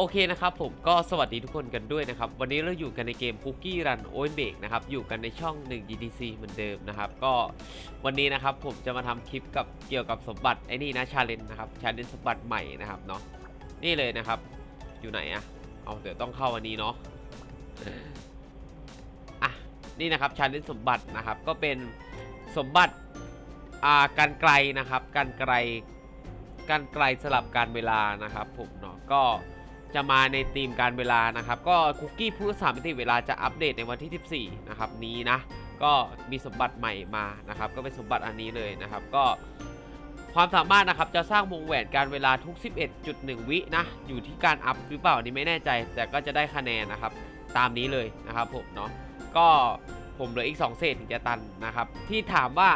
โอเคนะครับผมก็สวัสดีทุกคนกันด้วยนะครับ วันนี้เราอยู่กันในเกม Cookie Run o w n b a k นะครับ อยู่กันในช่อง 1 GDC เหมือนเดิมนะครับ ก็วันนี้นะครับผมจะมาทำคลิปกับเกี่ยวกับสมบัติไอ้นี่นะชาเลนนะครับชาเลนสมบัติใหม่นะครับเนาะนี่เลยนะครับ อยู่ไหนอะเอาเดี๋ยวต้องเข้าวันนี้เนาะอะนี่นะครับชาเลนสมบัตินะครับ ก็เป็นสมบัติอ่าการไกลนะครับ การไกลการไกลสลับการเวลานะครับ ผมเนาะก็ จะมาในธีมการเวลานะครับ ก็คุกกี้ผู้สามมิติเวลาจะอัปเดตในวันที่ 14 นะครับนี้นะ ก็มีสมบัติใหม่มานะครับ ก็เป็นสมบัติอันนี้เลยนะครับ ก็ความสามารถนะครับจะสร้างวงแหวนการเวลาทุก 11.1 วินะ อยู่ที่การอัพหรือเปล่านี่ไม่แน่ใจ แต่ก็จะได้คะแนนนะครับ ตามนี้เลยนะครับผมเนาะก็ผมเหลืออีก 2 เศษถึงจะตันนะครับ ที่ถามว่า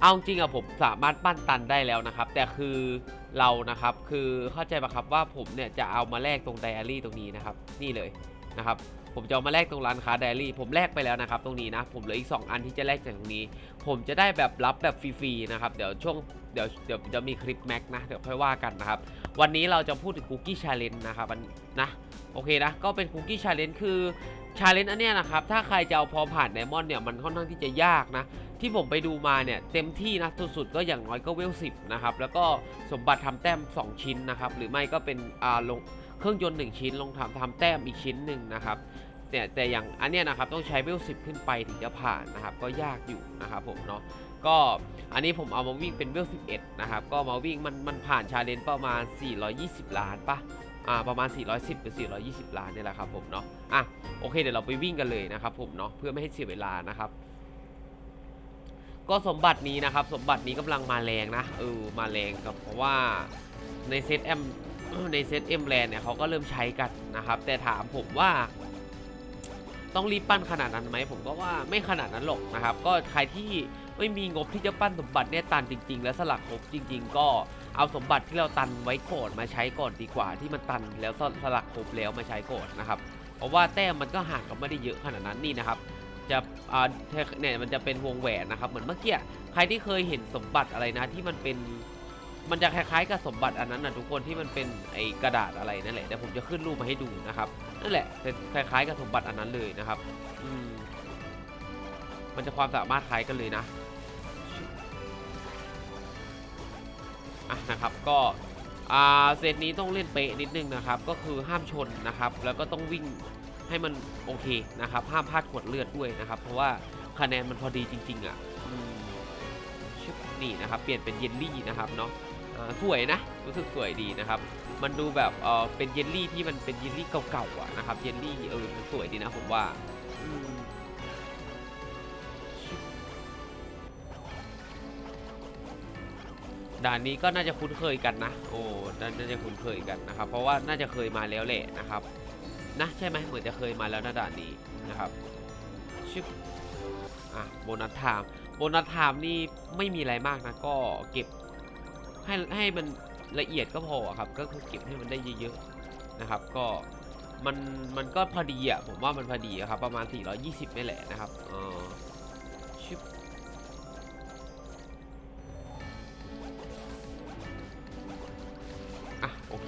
เอาจริงอะผมสามารถปั้นตันได้แล้วนะครับ แต่คือเรานะครับคือเข้าใจปะครับว่าผมเนี่ยจะเอามาแลกตรงไดอารี่ตรงนี้นะครับ นี่เลยนะครับผมจะเอามาแลกตรงร้านค้าไดอารี่ผมแลกไปแล้วนะครับ ตรงนี้นะผมเหลืออีก 2 อันที่จะแลกจากตรงนี้ ผมจะได้แบบรับแบบฟรีๆนะครับเดี๋ยวช่วงเดี๋ยวเดี๋ยวจะมีคลิปแม็กนะเดี๋ยวค่อยว่ากันนะครับ วันนี้เราจะพูดถึงคุกกี้ชาเลนจ์นะครับนนะโอเคนะก็เป็นคุกกี้ชาเลนจ์คือ ชาเลนจ์อันเนี้ยนะครับ ถ้าใครจะเอาพอผ่านไดมอนด์เนี่ย มันค่อนข้างที่จะยากนะ ที่ผมไปดูมาเนี่ย เต็มที่นะสุดๆก็อย่างน้อยก็เวลสิบนะครับ แล้วก็สมบัติทำแต้ม 2 ชิ้นนะครับ หรือไม่ก็เป็นอ่าลงเครื่องยนต์ 1 ชิ้น ลงทำทำแต้มอีกชิ้นหนึ่งนะครับแต่แต่อย่างอันเนี้ยนะครับต้องใช้เวลสิบขึ้นไปถึงจะผ่านนะครับ ก็ยากอยู่นะครับผมเนาะก็อันนี้ผมเอามาวิ่งเป็นเวล11 นะครับ ก็มาวิ่งมันมันผ่านชาเลนจ์ประมาณ 420 ล้านปะ อ่าประมาณ 410หรือ420 ล้านนี่แหละครับผมเนาะอะโอเคเดี๋ยวเราไปวิ่งกันเลยนะครับผมเนาะเพื่อไม่ให้เสียเวลานะครับก็สมบัตินี้นะครับ สมบัตินี้กำลังมาแรงนะเออมาแรงกับเพราะว่าในเซตเอ็มในเซตเอ็มแลนเนี่ยเขาก็เริ่มใช้กันนะครับ แต่ถามผมว่า ต้องรีบปั้นขนาดนั้นไหมผมก็ว่าไม่ขนาดนั้นหรอกนะครับ ก็ใครที่ไม่มีงบที่จะปั้นสมบัติเนี่ยตันจริง ๆ แล้วสลักครบจริง ๆ ก็ เอาสมบัติที่เราตันไว้ก่อนมาใช้ก่อนดีกว่าที่มันตันแล้วสสลักครบแล้วมาใช้ก่อนนะครับเพราะว่าแต้มมันก็ห่างกันไม่ได้เยอะขนาดนั้นนี่นะครับจะอ่าเนี่ยมันจะเป็นวงแหวนนะครับเหมือนเมื่อกี้ใครที่เคยเห็นสมบัติอะไรนะที่มันเป็นมันจะคล้ายๆกับสมบัติอันนั้นนะทุกคนที่มันเป็นไอกระดาษอะไรนั่นแหละเดี๋ยวผมจะขึ้นรูปมาให้ดูนะครับนั่นแหละเป็นคล้ายๆกับสมบัติอันนั้นเลยนะครับอืมมันจะความสามารถคล้ายกันเลยนะ อะนะครับก็อ่าเซตนี้ต้องเล่นเป๊ะนิดนึงนะครับ ก็คือห้ามชนนะครับ แล้วก็ต้องวิ่งให้มันโอเคนะครับ ห้ามพลาดขวดเลือดด้วยนะครับ เพราะว่าคะแนนมันพอดีจริง ๆอะอืมชึบนี่นะครับเปลี่ยนเป็นเยลลี่นะครับเนาะสวยนะรู้สึกสวยดีนะครับ มันดูแบบเออเป็นเยลลี่ที่มันเป็นเยลลี่เก่าๆอะนะครับเยลลี่เออมันสวยดีนะผมว่า ด่านนี้ก็น่าจะคุ้นเคยกันนะ โอ้น่าจะคุ้นเคยกันนะครับ เพราะว่าน่าจะเคยมาแล้วแหละนะครับ นะใช่ไหมเหมือนจะเคยมาแล้วนะด่านนี้นะครับชึบอะโบนัสไทม์โบนัสไทม์นี่ไม่มีอะไรมากนะ ก็เก็บให้ให้มันละเอียดก็พอครับ ก็คือเก็บให้มันได้เยอะๆนะครับ ก็มันมันก็พอดีอะผมว่ามันพอดีอะครับ ประมาณ 420นี่แหละนะครับเออชึบ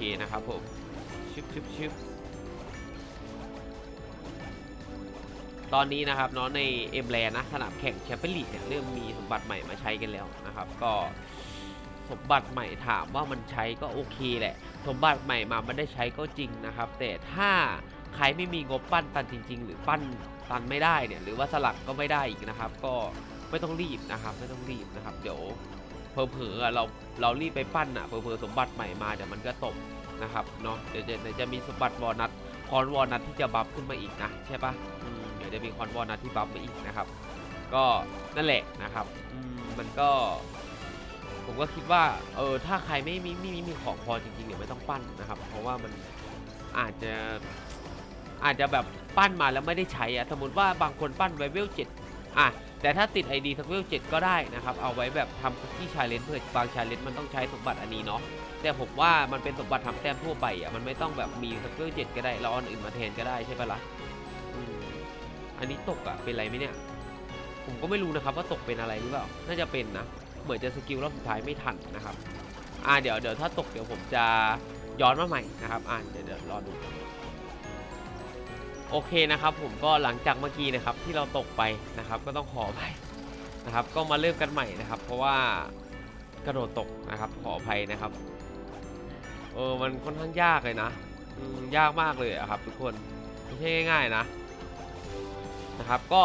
เคนะครับผมชึบชึบชึบตอนนี้นะครับเนาะในเอ็มแลนะสนามแข่งแชมเปี้ยนลีกเนี่ยเริ่มมีสมบัติใหม่มาใช้กันแล้วนะครับ ก็สมบัติใหม่ถามว่ามันใช้ก็โอเคแหละ สมบัติใหม่มามันได้ใช้ก็จริงนะครับ แต่ถ้าใครไม่มีงบปั้นตันจริง ๆ หรือปั้นตันไม่ได้เนี่ยหรือว่าสลักก็ไม่ได้อีกนะครับ ก็ไม่ต้องรีบนะครับ ไม่ต้องรีบนะครับ เดี๋ยว เผลอๆอเราเรารีบไปปั้นอะเผลอๆสมบัติใหม่มาเดี๋ยวมันก็ตกนะครับเนาะเดี๋ยวจะเดี๋ยวจะมีสมบัติวอนัทคอนวอนัทที่จะบัฟขึ้นมาอีกนะใช่ปะเดี๋ยวจะมีคอนวอนัทที่บัฟมาอีกนะครับ ก็นั่นแหละนะครับมมันก็ ผมก็คิดว่าเออถ้าใครไม่มีไม่มีมีของพอจริงๆเนี่ยไม่ต้องปั้นนะครับ เพราะว่ามันอาจจะอาจจะแบบปั้นมาแล้วไม่ได้ใช้อะสมมติว่าบางคนปั้นไวเวลเจ็ดอะ แต่ถ้าติด ID ทักเวลเจ็ดก็ได้นะครับ เอาไว้แบบทำคุกกี้ชาเลนจ์เพื่อบางชาเลนจ์มันต้องใช้สมบัติอันนี้เนาะแต่ผมว่ามันเป็นสมบัติทำแต้มทั่วไปอะมันไม่ต้องแบบมีทักเวลเจ็ดก็ได้ราเอาอันอื่นมาแทนก็ได้ใช่ปะล่ะอันนี้ตกอะเป็นไรไหมเนี่ย ผมก็ไม่รู้นะครับว่าตกเป็นอะไรหรือเปล่าน่าจะเป็นนะเหมือนจะสกิลรอบสุดท้ายไม่ทันนะครับอ่าเดี๋ยวเดี๋ยวถ้าตกเดี๋ยวผมจะย้อนมาใหม่นะครับอ่าเดี๋ยวเดี๋ยวรอดู โอเคนะครับผมก็หลังจากเมื่อกี้นะครับที่เราตกไปนะครับ ก็ต้องขออภัยนะครับ ก็มาเริ่มกันใหม่นะครับ เพราะว่ากระโดดตกนะครับขออภัยนะครับเออมันค่อนข้างยากเลยนะยากมากเลยอะครับทุกคนไม่ใช่ง่าย ๆนะนะครับก็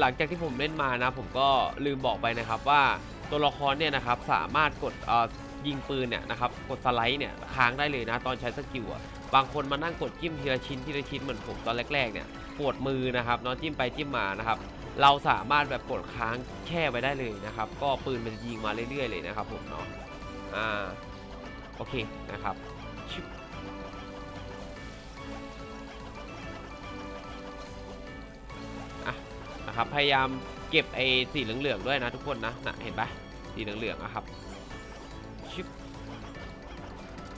หลังจากที่ผมเล่นมานะ ผมก็ลืมบอกไปนะครับว่าตัวละครเนี่ยนะครับสามารถกดอ ยิงปืนเนี่ยนะครับกดสไลด์เนี่ยค้างได้เลยนะตอนใช้สกิลอะบางคนมานั่งกดจิ้มทีละชิ้นทีละชิ้นเหมือนผมตอนแรกๆเนี่ยปวดมือนะครับเนาะจิ้มไปจิ้มมานะครับเราสามารถแบบกดค้างแช่ไว้ได้เลยนะครับ ก็ปืนมันจะยิงมาเรื่อยๆเลยนะครับผมเนาะอ่าโอเคนะครับนะครับพยายามเก็บไอ้สีเหลืองๆด้วยนะทุกคนนะนะเห็นปะสีเหลืองๆอะครับ ชิบ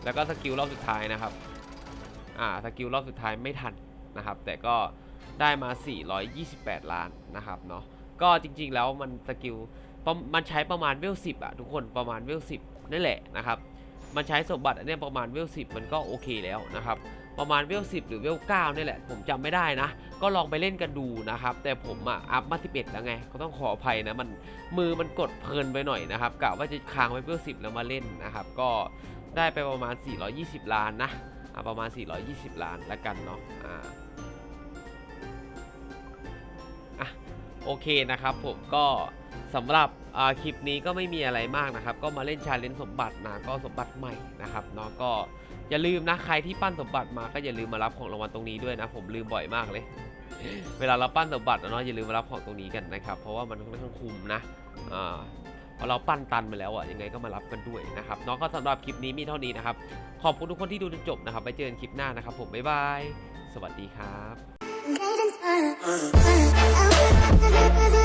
แล้วก็สกิลรอบสุดท้ายนะครับ อ่า สกิลรอบสุดท้ายไม่ทันนะครับ แต่ก็ได้มา 428 ล้านนะครับเนาะ ก็จริงๆแล้วมันสกิล มันใช้ประมาณเวล10อะทุกคนประมาณเวล10นั่นแหละนะครับ มันใช้สมบัติอันนี้ประมาณเวล10มันก็โอเคแล้วนะครับ ประมาณเวล10หรือเวล9นี่แหละ ผมจำไม่ได้นะ ก็ลองไปเล่นกันดูนะครับ แต่ผมอะอัพมา11แล้วไง ก็ต้องขออภัยนะ มันมือมันกดเพลินไปหน่อยนะครับกะว่าจะค้างไว้เวล10แล้วมาเล่นนะครับ ก็ได้ไปประมาณ 420 ล้านนะประมาณ 420 ล้านละกันเนาะอ่าโอเคนะครับผมก็สำหรับ คลิปนี้ก็ไม่มีอะไรมากนะครับ ก็มาเล่นชาเลนจ์สมบัตินะก็สมบัติใหม่นะครับเนาะก็อย่าลืมนะใครที่ปั้นสมบัติมาก็อย่าลืมมารับของรางวัลตรงนี้ด้วยนะ ผมลืมบ่อยมากเลย เวลาเราปั้นสมบัติอะเนาะอย่าลืมมารับของตรงนี้กันนะครับ เพราะว่ามันค่อนข้างคุ้มนะอ่าพอเราปั้นตันไปแล้วอะยังไงก็มารับกันด้วยนะครับเนาะก็สำหรับคลิปนี้มีเท่านี้นะครับ ขอบคุณทุกคนที่ดูจนจบนะครับไว้เจอกันคลิปหน้านะครับ ผมบ๊ายบายสวัสดีครับ